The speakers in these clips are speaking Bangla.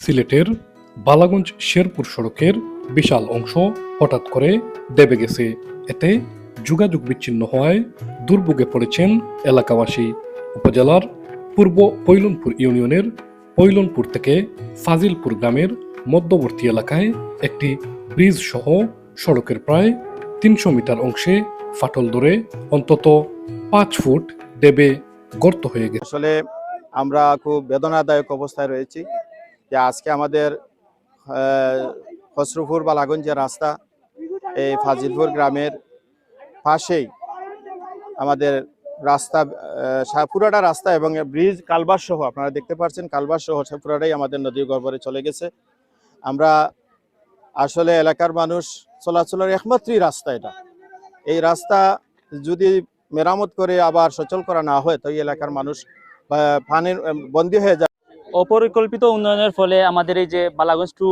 সিলেটের বালাগঞ্জ শেরপুর সড়কের বিশাল অংশ হঠাৎ করে দেবে গেছে। এতে যোগাযোগ বিচ্ছিন্ন হওয়ায় দুর্ভোগে পড়েছেন এলাকাবাসী। উপজেলার পূর্ব পৈলনপুর ইউনিয়নের পৈলনপুর থেকে ফাজিলপুর গ্রামের মধ্যবর্তী এলাকায় একটি ব্রিজ সহ সড়কের প্রায় তিনশো মিটার অংশে ফাটল ধরে অন্তত পাঁচ ফুট দেবে গর্ত হয়ে গেছে। আসলে আমরা খুব বেদনাদায়ক অবস্থায় রয়েছি। যে আজকে আমাদের খসরুপুর বালাগঞ্জ যে রাস্তা এই ফাজিলপুর গ্রামের পাশেই আমাদের রাস্তা আহ, সা- রাস্তা এবং ব্রিজ কালবার সহ আপনারা দেখতে পাচ্ছেন কালবার সহ সে পুরোটাই আমাদের নদীর গর্ভরে চলে গেছে। আমরা আসলে এলাকার মানুষ চলাচলের একমাত্রই রাস্তা এটা। এই রাস্তা যদি মেরামত করে আবার সচল করা না হয় তো এই এলাকার মানুষ পানির বন্দী হয়ে যায়। অপরিকল্পিত উন্নয়নের ফলে আমাদের এই যে বালাগঞ্জ টু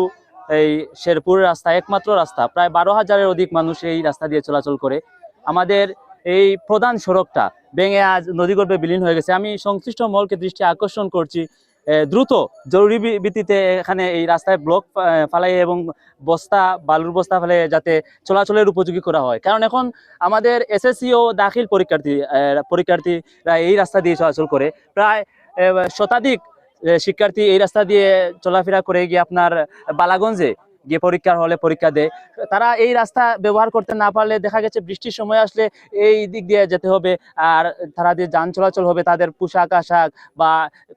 এই শেরপুর রাস্তা একমাত্র রাস্তা, প্রায় বারো হাজারের অধিক মানুষ এই রাস্তা দিয়ে চলাচল করে। আমাদের এই প্রধান সড়কটা ভেঙে আজ নদীগর্ভে বিলীন হয়ে গেছে। আমি সংশ্লিষ্ট মহলকে দৃষ্টি আকর্ষণ করছি দ্রুত জরুরি ভিত্তিতে এখানে এই রাস্তায় ব্লক ফালাই এবং বস্তা, বালুর বস্তা ফেলে যাতে চলাচলের উপযোগী করা হয়। কারণ এখন আমাদের এসএসসি ও দাখিল পরীক্ষার্থী পরীক্ষার্থীরা এই রাস্তা দিয়ে চলাচল করে। প্রায় শতাধিক শিক্ষার্থী এই রাস্তা দিয়ে চলাফেরা করে গিয়ে আপনার বালাগঞ্জে গিয়ে পরীক্ষার হলে পরীক্ষা দেয়। তারা এই রাস্তা ব্যবহার করতে না পারলে দেখা গেছে বৃষ্টির সময় আসলে এই দিক দিয়ে যেতে হবে। আর তারা দিয়ে যান চলাচল হবে, তাদের পোশাক আশাক বা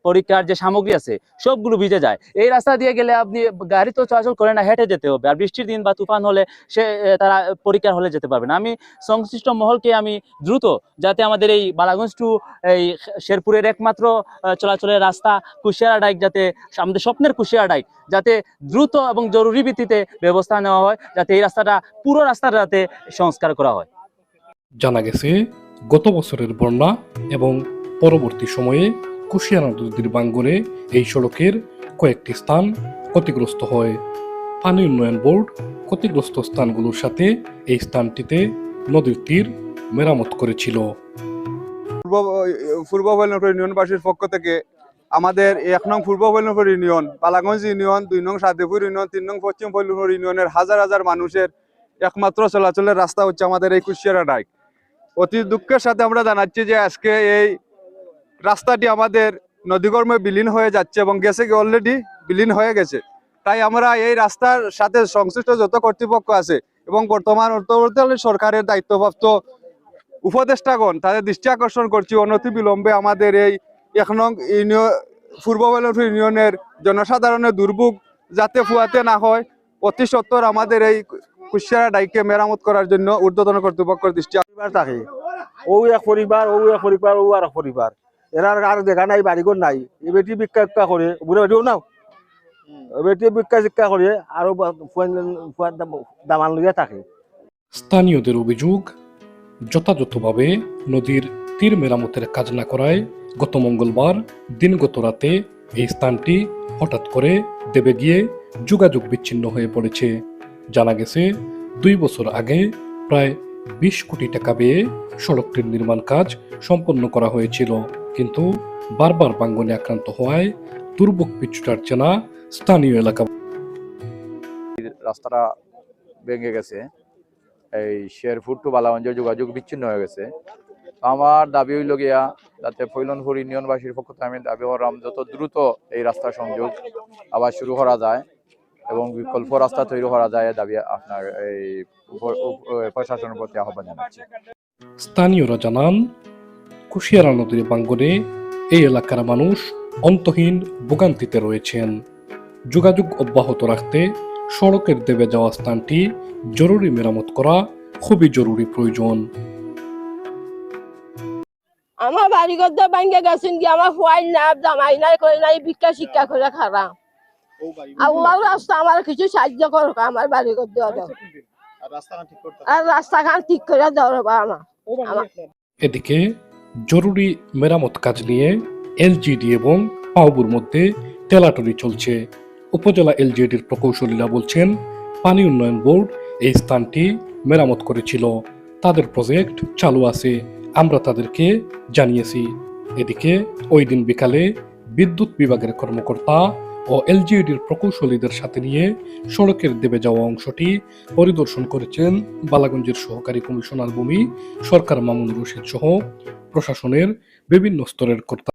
পরীক্ষার যে সামগ্রী আছে, সবগুলো ভিজে যায়। এই রাস্তা দিয়ে গেলে আপনি গাড়ি তো চলাচল করে না, হেঁটে যেতে হবে। আর বৃষ্টির দিন বা তুফান হলে সে তারা পরীক্ষার হলে যেতে পারবে না। আমি সংশ্লিষ্ট মহলকে আমি দ্রুত যাতে আমাদের এই বালাগঞ্জ টু এই শেরপুরের একমাত্র চলাচলের রাস্তা, কুশিয়ারা ডাইক যাতে আমাদের স্বপ্নের কুশিয়ারা ডাইক, যাতে দ্রুত এবং জরুরি ভিত্তিতে ব্যবস্থা নেওয়া হয় যাতে এই রাস্তাটা পুরো রাস্তাটা যাতে সংস্কার করা হয়। জানা গেছে গত বছরের বন্যা এবং পরবর্তী সময়ে কুশিয়ারা নদীর বাঙ্গনে এই সড়কের কয়েকটি স্থান ক্ষতিগ্রস্ত হয়। পানি উন্নয়ন বোর্ড ক্ষতিগ্রস্ত স্থানগুলোর সাথে এই স্থানটিতে নদীর তীর মেরামত করেছিল। পূর্ব পূর্ব ইউনিয়নবাসীর পক্ষ থেকে আমাদের এক নং পূর্ব বৈলনপুর ইউনিয়ন, বালাগঞ্জ ইউনিয়ন, দুই নং সাদেপুর ইউনিয়ন, তিন নং পশ্চিম বৈলনপুর ইউনিয়নের হাজার হাজার মানুষের একমাত্র চলাচলের রাস্তা হচ্ছে আমাদের এই কুশিয়ারা ডাইক। অতি দুঃখের সাথে আমরা জানাচ্ছি যে আজকে এই রাস্তাটি আমাদের নদীকর্মে বিলীন হয়ে যাচ্ছে এবং গেছে কি অলরেডি বিলীন হয়ে গেছে। তাই আমরা এই রাস্তার সাথে সংশ্লিষ্ট যত কর্তৃপক্ষ আছে এবং বর্তমান অন্তর্বর্তীকালীন সরকারের দায়িত্বপ্রাপ্ত উপদেষ্টাগণ তাদের দৃষ্টি আকর্ষণ করছি। অনতি বিলম্বে আমাদের এই এক নং ইউনিয়ন পূর্ব বেলনপুর ইউনিয়নের জনসাধারণের দুর্ভোগ যাতে ফুয়াতে না হয় অতি সত্তর আমাদের এই কুশিয়ারা ডাইকে মেরামত করার জন্য ঊর্ধ্বতন কর্তৃপক্ষের দৃষ্টি পরিবার থাকে। ও এক পরিবার ও এক পরিবার ও আর এক পরিবার। এরার আর দেখা নাই বাড়িঘর নাই। এই বেটি ভিক্ষা ভিক্ষা করে বুড়ে বেটিও নাও। বেটি ভিক্ষা শিক্ষা করে আরও দামান লইয়া থাকে। স্থানীয়দের অভিযোগ যথাযথভাবে নদীর তীর মেরামতের কাজ না করায় গত মঙ্গলবার দিনগত রাতে এই স্থানটি হঠাৎ করে দেবে গিয়ে যোগাযোগ বিচ্ছিন্ন হয়ে পড়েছে। জানা গেছে, দুই বছর আগে প্রায় বিশ কোটি টাকা ব্যয়ে সড়কটির নির্মাণ কাজ সম্পন্ন করা হয়েছিল। কিন্তু বারবার বাঙ্গনে আক্রান্ত হওয়ায় দুর্ভোগ পিছুটার চেনা স্থানীয় এলাকা রাস্তাটা ভেঙে গেছে। এই শেরপুর টু বালাগঞ্জের যোগাযোগ বিচ্ছিন্ন হয়ে গেছে। আমার দাবি হইল গিয়া যাতে ফৈলনপুর ইউনিয়নবাসীর পক্ষ থেকে আমি দাবি করলাম যত দ্রুত এই রাস্তা সংযোগ আবার শুরু করা যায় এবং বিকল্প রাস্তা তৈরি করা যায় দাবি আপনার এই প্রশাসনের প্রতি আহ্বান জানাচ্ছি। স্থানীয়রা জানান, কুশিয়ারা নদীর বাঙ্গনে এই এলাকার মানুষ অন্তহীন ভোগান্তিতে রয়েছেন। যোগাযোগ অব্যাহত রাখতে সড়কের দেবে যাওয়া স্থানটি জরুরি মেরামত করা খুবই জরুরি প্রয়োজন। আমার বাড়ি করতে বাইঙ্গে গেছেন কি? আমার ফুয়াই না জামাই নাই করে নাই ভিক্ষা শিক্ষা করে খারা আল্লাহ রাস্তা আমার কিছু সাহায্য করো আমার বাড়ি আর রাস্তাখান ঠিক করে দাও বা আমার। এদিকে জরুরি মেরামত কাজ নিয়ে এলজিডি এবং পাউবুর মধ্যে তেলাটরি চলছে। উপজেলা এলজিডির প্রকৌশলীরা বলছেন পানি উন্নয়ন বোর্ড এই স্থানটি মেরামত করেছিল। তাদের প্রজেক্ট চালু আছে। আমরা তাদেরকে জানিয়েছি। এদিকে, ওই দিন বিকালে বিদ্যুৎ বিভাগের কর্মকর্তা ও এলজিইডির প্রকৌশলীদের সাথে নিয়ে সড়কের দেবে যাওয়া অংশটি পরিদর্শন করেছেন বালাগঞ্জের সহকারী কমিশনার ভূমি সরকার মামুন রশিদ সহ প্রশাসনের বিভিন্ন স্তরের কর্তা।